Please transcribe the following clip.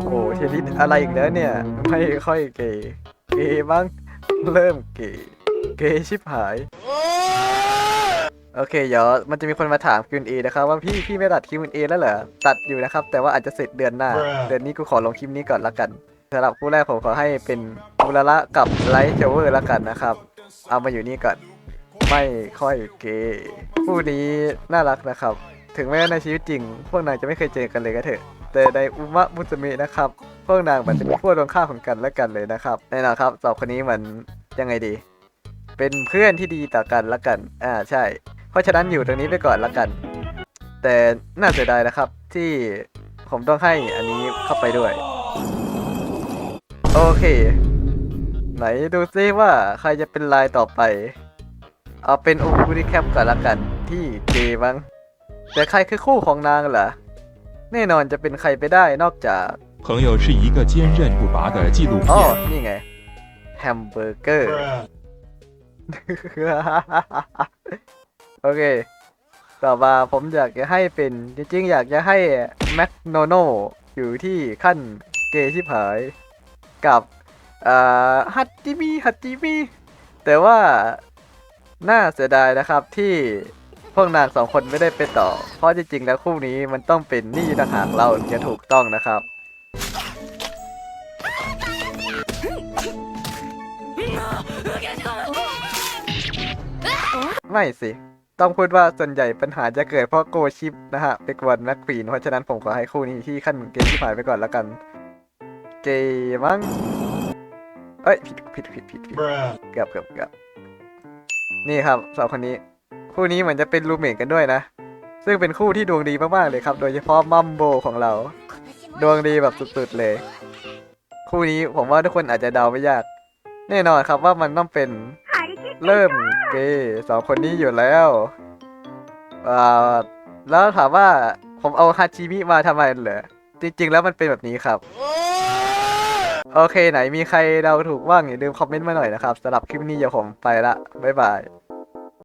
อ้โหเทลิสอะไรอีกแล้วเนี่ย ไม่ค่อยเกย์เกย์บ้างเริ่มเกย์เกย์ชิบหาย โอเคเดี๋ยวมันจะมีคนมาถามคิวเอนะครับ ว่าพี่พี่ไม่ตัดคิวเอแล้วเหรอตัดอยู่นะครับ แต่ว่าอาจจะเสร็จเดือนหน้า Bruh เดือนนี้กูขอลงคลิปนี้ก่อนละกันสำหรับคู่แรกผมขอให้เป็นมูลละกับไลท์เทเวอร์ละกันนะครับ เอามาอยู่นี่ก่อน ไม่ค่อยเกย์คู่นี้น่ารักนะครับ ถึงแม้ในชีวิตจริง พวกนางจะไม่เคยเจอกันเลยก็เถอะ แต่ในอุมะมุสมะนะครับ พวกนางมันจะเป็นพวกตรงข้ามของกันและกันเลยนะครับแน่นอนครับสองคนนี้มันยังไงดี เป็นเพื่อนที่ดีต่อกันละกัน อ่าใช่ เพราะฉะนั้นอยู่ตรงนี้ไปก่อนละกัน แต่น่าเสียดายนะครับที่ผมต้องให้อันนี้เข้าไปด้วย โอเค ไหนดูซิว่าใครจะเป็นลายต่อไป เอาเป็นโอคูริแคปก่อนละกันที่เจมั้ง แต่ใครคือคู่ของนางเหรอแน่นอนจะเป็นใครไปได้นอกจาก 朋友是一个坚韧不拔的纪录 อ๋อ 片。 นี่ไง แฮมเบอร์เกอร์ Bruh. โอเค ต่อมาผมอยากจะให้เป็น จริงๆ อยากจะให้แม็กโนโนอยู่ที่ขั้นเกย์ชิบหาย กับอ่าฮัตจิมิฮัตจิมิแต่ว่าน่าเสียดายนะครับที่ พวกนางสองคนไม่ได้ไปต่อ เพราะจริงๆแล้วคู่นี้มันต้องเป็นนี่ต่างหากเราถึงจะถูกต้องนะครับไม่สิ ต้องพูดว่าส่วนใหญ่ปัญหาจะเกิดเพราะโกชิปนะฮะไปกวนแม็กควีน เพราะฉะนั้นผมขอให้คู่นี้ที่ขั้นเกมที่ผ่านไปก่อนแล้วกัน เกย์มั้งเอ้ย ผิดผิดผิดผิดผิด Bruh. เกือบเกือบเกือบนี่ครับสองคนนี้ คู่นี้เหมือนจะเป็นรูเมทกันด้วยนะ ซึ่งเป็นคู่ที่ดวงดีมากๆเลยครับ โดยเฉพาะมัมโบของเรา ดวงดีแบบสุดๆเลย คู่นี้ผมว่าทุกคนอาจจะเดาไม่ยาก แน่นอนครับว่ามันต้องเป็นเริ่มเกย์สองคนนี้อยู่แล้วอ่าแล้วถามว่าผมเอาฮาชิมิมาทำไมเหรอจริง ๆ แล้วมันเป็นแบบนี้ครับ โอเคไหนมีใครเดาถูกบ้างอย่าลืมคอมเมนต์มาหน่อยนะครับสำหรับคลิปนี้เดี๋ยวผมไปละ บ๊ายบาย